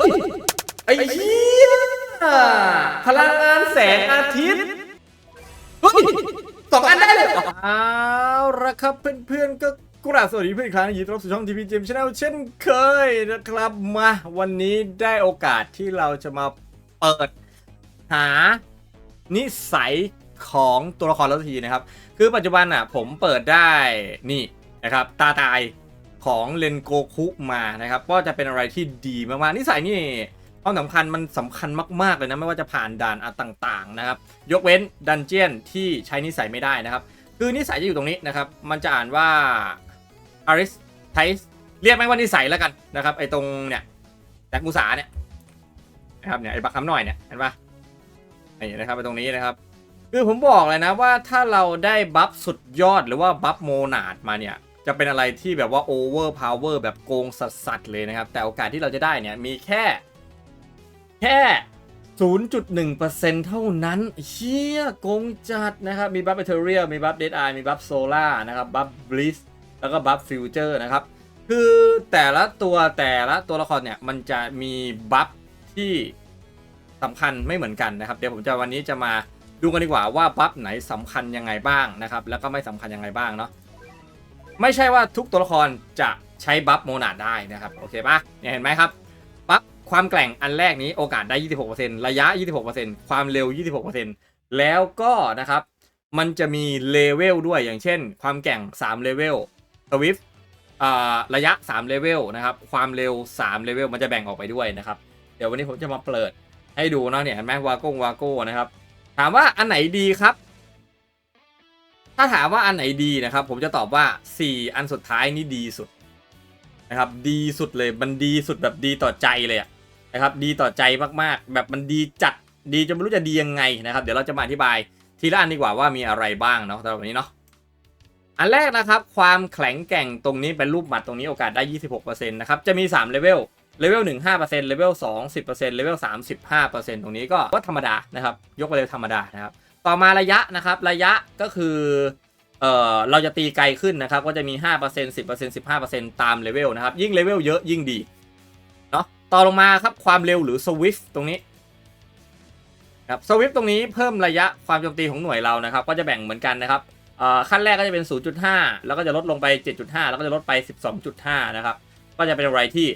ฮ้ย ไอ้เหี้ยพลังงานแสงอาทิตย์ เฮ้ยสองอันได้เลยเหรอเอาละครับเพื่อนๆก็กราบสวัสดีเพื่อนอีกครั้งยินดีต้อนรับสู่ช่องทีวีเจมชาแนลเช่นเคยนะครับมาวันนี้ได้โอกาสที่เราจะมาเปิดหานิสัยของตัวละครลัทธินะครับ คือปัจจุบันอะผมเปิดได้นี่นะครับ ตาตาย ของเลนโกคุมานะครับก็จะเป็นอะไรที่ดีมากๆนิสัยนี่ความสำคัญมันสำคัญมากๆเลยนะไม่ว่าจะผ่านด่านอะต่างๆนะครับยกเว้นดันเจียนที่ใช้นิสัยไม่ได้นะครับ คือนิสัยจะอยู่ตรงนี้นะครับ มันจะอ่านว่า aris t i เรียกไม่ว่านิสัยแล้วกันนะครับไอตรงเนี่ยแตกมูสาเนี่ยนะครับเนี่ยไอบักคำหน่อยเนี่ยเห็นปะนี่นะครับไอตรงนี้นะครับ คือผมบอกเลยนะว่าถ้าเราได้บัฟสุดยอดหรือว่าบัฟโมนาดมาเนี่ย จะเป็นอะไรที่แบบว่าโอเวอร์พาวเวอร์แบบโกงสัสๆเลยนะครับ แต่โอกาสที่เราจะได้เนี่ยมีแค่ แค่ 0.1%เท่านั้นเชี่ยโกงจัดนะครับ มีบัฟเบเทอรียมีบัฟเดดไอมีบัฟโซล่านะครับบัฟบลิสแล้วก็บัฟฟิวเจอร์นะครับ คือแต่ละตัวแต่ละตัวละครเนี่ย มันจะมีบัฟที่สำคัญไม่เหมือนกันนะครับ เดี๋ยวผมจะวันนี้จะมาดูกันดีกว่าว่าบัฟไหนสำคัญยังไงบ้างนะครับ แล้วก็ไม่สำคัญยังไงบ้างเนาะ ไม่ใช่ว่าทุกตัวละครจะใช้บัฟโมนาดได้นะครับ โอเคปะเนี่ยเห็นไหมครับบัฟความแกร่งอันแรกนี้โอกาสได้ 26%ระยะ 26%ความเร็ว 26%แล้วก็นะครับมันจะมีเลเวลด้วยอย่างเช่น ความแกร่ง3เลเวลสวิฟระยะ3เลเวลนะครับความเร็ว3เลเวลมันจะแบ่งออกไปด้วยนะครับ เดี๋ยววันนี้ผมจะมาเปิดให้ดูเนาะเนี่ยเห็นไหมวาโก้วาโก้นะครับ ถามว่าอันไหนดีครับ ถ้าถามว่าอันไหนดีนะครับ ผมจะตอบว่า 4 อันสุดท้ายนี่ดีสุดนะครับ ดีสุดเลยมันดีสุดแบบดีต่อใจเลยนะครับ ดีต่อใจมากๆ แบบมันดีจัดดีจนไม่รู้จะดียังไงนะครับ เดี๋ยวเราจะมาอธิบายทีละอันดีกว่าว่ามีอะไรบ้างเนาะสำหรับวันนี้เนาะอันแรกนะครับ ความแข็งแกร่งตรงนี้เป็นรูปหมัดตรงนี้โอกาสได้ 26%นะครับจะมี3เลเวลเลเวล1 5%เลเวล2 10%เลเวล3 15%ตรงนี้ก็ก็ธรรมดานะครับ ยกไปเลยธรรมดานะครับ ต่อมาระยะนะครับระยะก็คือเอ่อเราจะตีไกลขึ้นนะครับ ก็จะมี 5% 10% 15%ตามเลเวลนะครับ ยิ่งเลเวลเยอะยิ่งดีเนาะต่อลงมาครับความเร็วหรือสวิฟตรงนี้ครับสวิฟตรงนี้เพิ่มระยะความโจมตีของหน่วยเรานะครับ ก็จะแบ่งเหมือนกันนะครับขั้นแรกก็จะเป็น 0.5 แล้วก็จะลดลงไป 7.5 แล้วก็จะลดไป 12.5 นะครับ ก็จะเป็นอะไรที่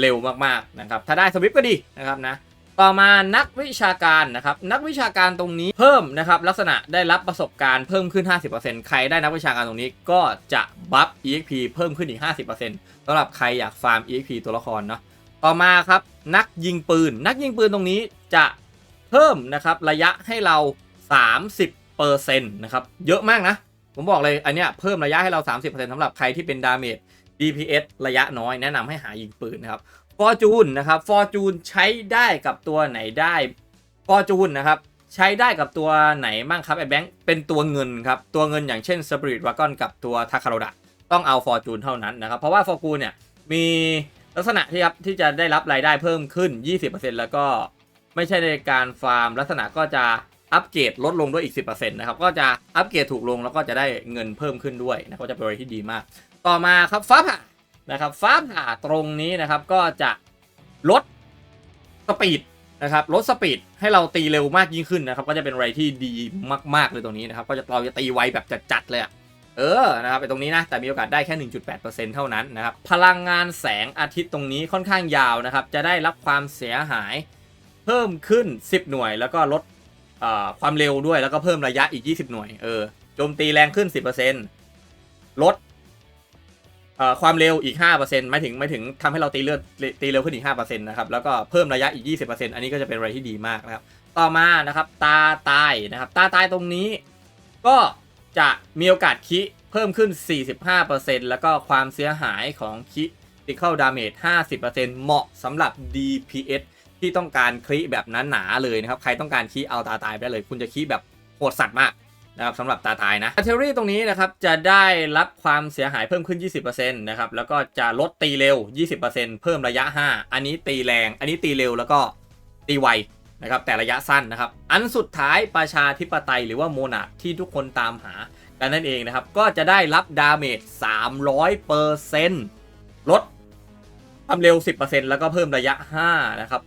เร็วมากๆนะครับ ถ้าได้สวิฟก็ดีนะครับนะ ต่อมานักวิชาการนะครับนักวิชาการตรงนี้เพิ่มนะครับลักษณะได้รับประสบการณ์เพิ่มขึ้น 50%ใครได้นักวิชาการตรงนี้ก็จะบัฟ EXP เพิ่มขึ้นอีก 50%สำหรับใครอยากฟาร์ม EXP ตัวละครเนาะต่อมาครับนักยิงปืน นักยิงปืนตรงนี้จะเพิ่มนะครับระยะให้เรา 30%นะครับเยอะมากนะผมบอกเลยอันเนี้ยเพิ่มระยะให้เรา 30%สำหรับใครที่เป็นดาเมจ DPS ระยะน้อยแนะนำให้หายิงปืนนะครับ ฟอร์จูนนะครับฟอร์จูนใช้ได้กับตัวไหนได้ฟอร์จูนนะครับใช้ได้กับตัวไหนบ้างครับไอแบงค์เป็นตัวเงินครับตัวเงินอย่างเช่น Spirit Wagon กับตัวทาคาโรดะต้องเอาฟอร์จูนเท่านั้นนะครับเพราะว่าฟอร์จูนเนี่ยมีลักษณะที่ครับที่จะได้รับรายได้เพิ่มขึ้น 20%แล้วก็ไม่ใช่ในการฟาร์ม ลักษณะก็จะอัปเกรดลดลงด้วยอีก 10%นะครับก็จะอัปเกรดถูกลงแล้วก็จะได้เงินเพิ่มขึ้นด้วยนะก็จะเป็นอะไรที่ดีมาก ต่อมาครับฟ้าผ่า นะครับฟ้าผ่าตรงนี้นะครับก็จะลดสปีดนะครับลดสปีดให้เราตีเร็วมากยิ่งขึ้นนะครับ ก็จะเป็นอะไรที่ดีมากๆเลยตรงนี้นะครับ ก็จะเราจะตีไวแบบจัดๆเลยอะเออ นะครับไปตรงนี้นะ แต่มีโอกาสได้แค่ 1.8%เท่านั้นนะครับ พลังงานแสงอาทิตย์ตรงนี้ค่อนข้างยาวนะครับ จะได้รับความเสียหายเพิ่มขึ้น 10 หน่วย แล้วก็ลดความเร็วด้วย แล้วก็เพิ่มระยะอีก 20 หน่วย เออ โจมตีแรงขึ้น 10%ลดเอ่อ ความเร็วอีก 5%หมายถึงหมายถึงทำให้เราตีเลือดตีเร็วขึ้นอีก 5%นะครับ แล้วก็เพิ่มระยะอีก 20%อันนี้ก็จะเป็นอะไรที่ดีมากนะครับ ต่อมานะครับ ตาตายนะครับ ตาตายตรงนี้ ก็จะมีโอกาสคิเพิ่มขึ้น 45%แล้วก็ความเสียหายของคิติเข้าดาเมจ50%เหมาะสำหรับ DPS ที่ต้องการคลิแบบนั้นหนาเลยนะครับ ใครต้องการคีเอาตาตายไปเลย คุณจะคีแบบโหดสัตว์มาก นะครับสำหรับตาตายนะเทอรี่ตรงนี้นะครับจะได้รับความเสียหายเพิ่มขึ้น 20%นะครับแล้วก็จะลดตีเร็ว 20%เพิ่มระยะ 5 อันนี้ตีแรง อันนี้ตีเร็วแล้วก็ตีไวนะครับแต่ระยะสั้นนะครับ อันสุดท้ายประชาธิปไตยหรือว่าโมนาที่ทุกคนตามหากันนั่นเองนะครับ ก็จะได้รับดาเมจ 300%ลดความเร็ว 10%แล้วก็เพิ่มระยะ 5 นะครับ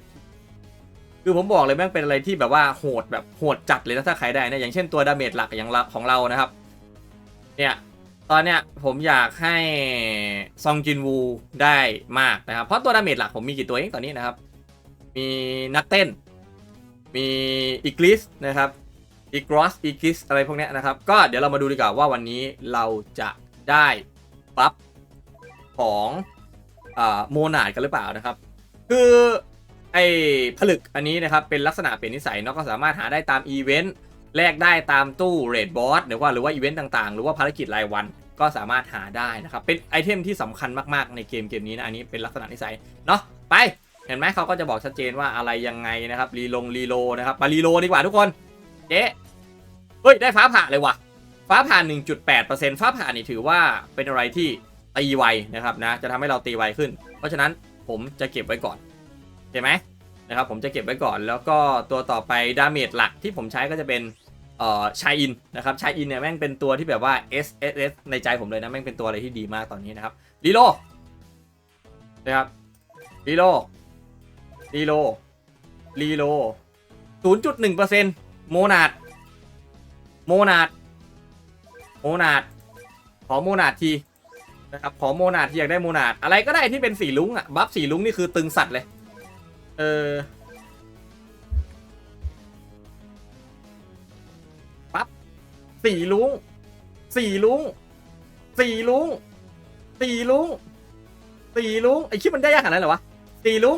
คือผมบอกเลยแม่งเป็นอะไรที่แบบว่าโหดแบบโหดจัดเลยนะถ้าใครได้นะอย่างเช่นตัวดาเมจหลักอย่างของเรานะครับ เนี่ยตอนเนี้ยผมอยากให้ซองจินวูได้มากนะครับเพราะตัวดาเมจหลักผมมีกี่ตัวเองตอนนี้นะครับ มีนักเต้น มีอีกลิสนะครับอีกรอสอีกิสอะไรพวกนี้นะครับ ก็เดี๋ยวเรามาดูดีกว่าว่าวันนี้เราจะได้บัฟของโมนาดกันหรือเปล่านะครับ คือ ไอ้ผลึกอันนี้นะครับเป็นลักษณะเปลี่ยนนิสัยเนาะก็สามารถหาได้ตามอีเวนต์แลกได้ตามตู้เรดบอสหรือว่าหรือว่าอีเวนต์ต่างๆ หรือว่าภารกิจรายวันก็สามารถหาได้นะครับ เป็นไอเทมที่สำคัญมากๆในเกมเกมนี้นะอันนี้เป็นลักษณะนิสัยเนาะไปเห็นไหมเขาก็จะบอกชัดเจนว่าอะไรยังไงนะครับรีลงรีโลนะครับมารีโลดีกว่าทุกคนเจ๊เฮ้ยได้ฟ้าผ่าเลยว่ะฟ้าผ่า 1.8%ฟ้าผ่านี่ถือว่าเป็นอะไรที่ตีไวนะครับนะจะทำให้เราตีไวขึ้น เพราะฉะนั้นผมจะเก็บไว้ก่อน เห็นไหมนะครับผมจะเก็บไว้ก่อนแล้วก็ตัวต่อไปดาเมจหลักที่ผมใช้ก็จะเป็นเอ่อชายอินนะครับชายอินเนี่ยแม่งเป็นตัวที่แบบว่า S S S ในใจผมเลยนะแม่งเป็นตัวอะไรที่ดีมากตอนนี้นะครับรีโลนะครับรีโลรีโลรีโล0.1%โมนาดโมนาดโมนาดขอโมนาดทีนะครับขอโมนาดที่อยากได้โมนาดอะไรก็ได้ที่เป็นสีลุ้งอะบัฟสีลุ้งนี่คือตึงสัตว์เลย เออ ปั๊บ สี่ลุง สี่ลุง สี่ลุง สี่ลุง สี่ลุง ไอคิดมันได้ยากขนาดนั้นเหรอวะ สี่ลุง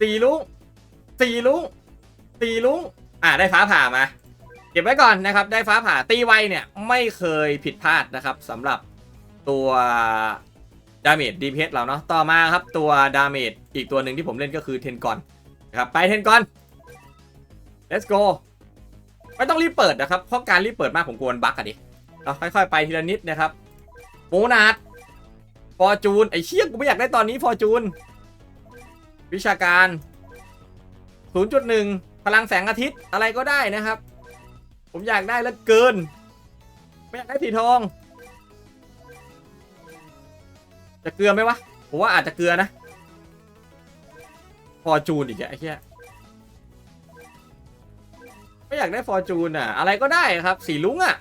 สี่ลุง สี่ลุง สี่ลุง อ่าได้ฟ้าผ่ามา เก็บไว้ก่อนนะครับ ได้ฟ้าผ่าตีไวเนี่ย ไม่เคยผิดพลาดนะครับสำหรับตัว ดาเมจดีเพเราเนาะต่อมาครับตัวดาเมจอีกตัวหนึ่งที่ผมเล่นก็คือเทนกอนครับไปเทนกอน let's go ไม่ต้องรีบเปิดนะครับ เพราะการรีบเปิดมากผมกวนบั๊กอะดิเราค่อยๆไปทีละนิดนะครับโมนาดฟอร์จูนไอ้เชี่ยกูไม่อยากได้ตอนนี้ฟอร์จูนวิชาการ 0.1 พลังแสงอาทิตย์อะไรก็ได้นะครับ ผมอยากได้แล้วเกิน ไม่อยากได้สีทอง จะเกลือไหมวะ ผมว่าอาจจะเกลือนะ ฟอร์จูนอีกอะไอ้เหี้ยไม่อยากได้ฟอร์จูนอะอะไรก็ได้ครับ สีลุ้งอะ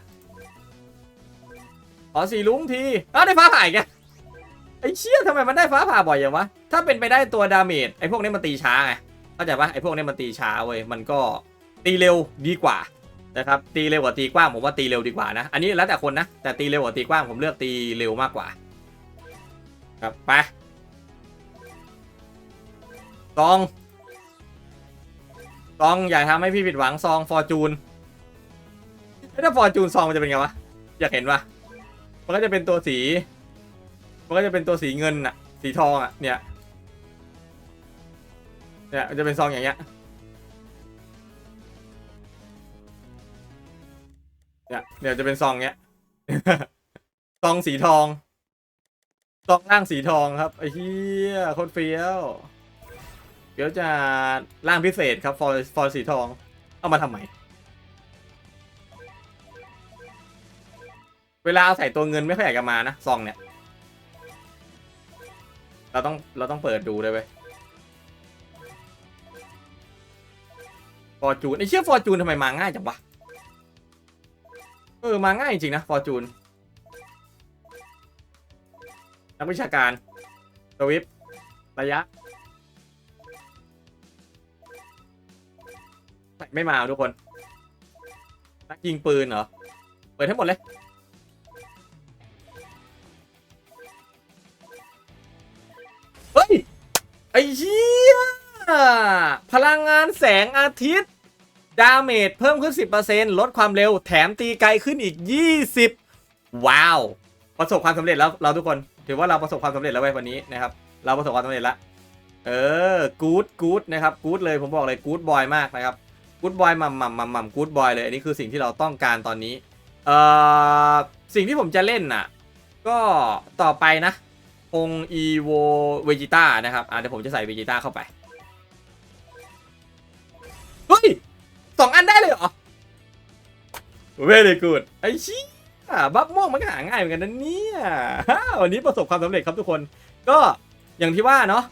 ขอสีลุ้งทีอ้าวได้ฟ้าผ่าอีกไอ้เชี่ยทำไมมันได้ฟ้าผ่าบ่อยอย่างวะ ถ้าเป็นไปได้ตัวดาเมจไอ้พวกนี้มันตีช้าไง เข้าใจปะไอ้พวกนี้มันตีช้าเว้ย มันก็ตีเร็วดีกว่านะครับตีเร็วกว่าตีกว้างผมว่าตีเร็วดีกว่านะ อันนี้แล้วแต่คนนะ แต่ตีเร็วกว่าตีกว้างผมเลือกตีเร็วมากกว่า ครับไปซองซองอย่าทำให้พี่ผิดหวังซองฟอร์จูนถ้าฟอร์จูนซองมันจะเป็นไงวะอยากเห็นปะมันก็จะเป็นตัวสี มันก็จะเป็นตัวสีเงินอะสีทองอะเนี่ยเนี่ยมันจะเป็นซองอย่างเงี้ยเนี่ยเดี๋ยวจะเป็นซองเงี้ย ซองสีทอง ซองล่างสีทองครับไอ้เหี้ยโคตรเฟี้ยวเดี๋ยวจะล่างพิเศษครับฟอร์ฟอร์สีทอง เอามาทำไมเวลาเอาใส่ตัวเงินไม่ค่อยอยากจะมานะซองเนี่ย เราต้องเราต้องเปิดดูเลยเว้ยฟอร์จูนไอ้เชี่ยฟอร์จูนทำไมมาง่ายจังวะเออมาง่ายจริงนะฟอร์จูน นักวิชาการสวิฟระยะ ไม่มาทุกคน นักยิงปืนเหรอ เปิดให้หมดเลย เฮ้ย ไอ้เหี้ย พลังงานแสงอาทิตย์ ดาเมจเพิ่มขึ้น 10%ลดความเร็ว แถมตีไกลขึ้นอีก 20 ว้าว ประสบความสำเร็จแล้วเราทุกคน ถือว่าเราประสบความสำเร็จแล้วเว้ยวันนี้นะครับ เราประสบความสำเร็จแล้วเออกู๊ดกู๊ดนะครับกู๊ดเลยผมบอกเลยกู๊ดบอยมากนะครับกู๊ดบอยมัมมัมมัมมัมกู๊ดบอยเลยอันนี้คือสิ่งที่เราต้องการตอนนี้เอ่อสิ่งที่ผมจะเล่นน่ะ ก็ต่อไปนะ องอีโวเวจิต้านะครับอะเดี๋ยวผมจะใส่เวจิต้าเข้าไปเฮ้ยสองอันได้เลยเหรอ very good ไอ้ชี้ บัฟม่วงมันก็หาง่ายเหมือนกันนะเนี่ยวันนี้ประสบความสำเร็จครับทุกคน ก็อย่างที่ว่าเนาะ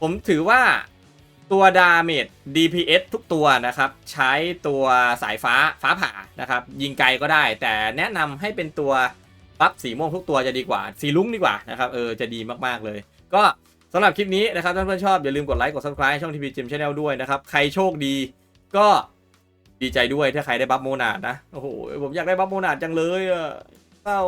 ผมถือว่าตัวดาเมจ DPS ทุกตัวนะครับ ใช้ตัวสายฟ้าฟ้าผ่านะครับ ยิงไกลก็ได้ แต่แนะนำให้เป็นตัวบัฟสีม่วงทุกตัวจะดีกว่า สีลุ้งดีกว่านะครับเออจะดีมากๆเลย ก็สำหรับคลิปนี้นะครับถ้าเพื่อนชอบอย่าลืมกดไลค์กด subscribe ช่องทีวีจิมชาแนลด้วยนะครับ ใครโชคดีก็ ดีใจด้วยถ้าใครได้บัฟโมนาดนะ โอ้โห ผมอยากได้บัฟโมนาดจังเลยอะเศร้า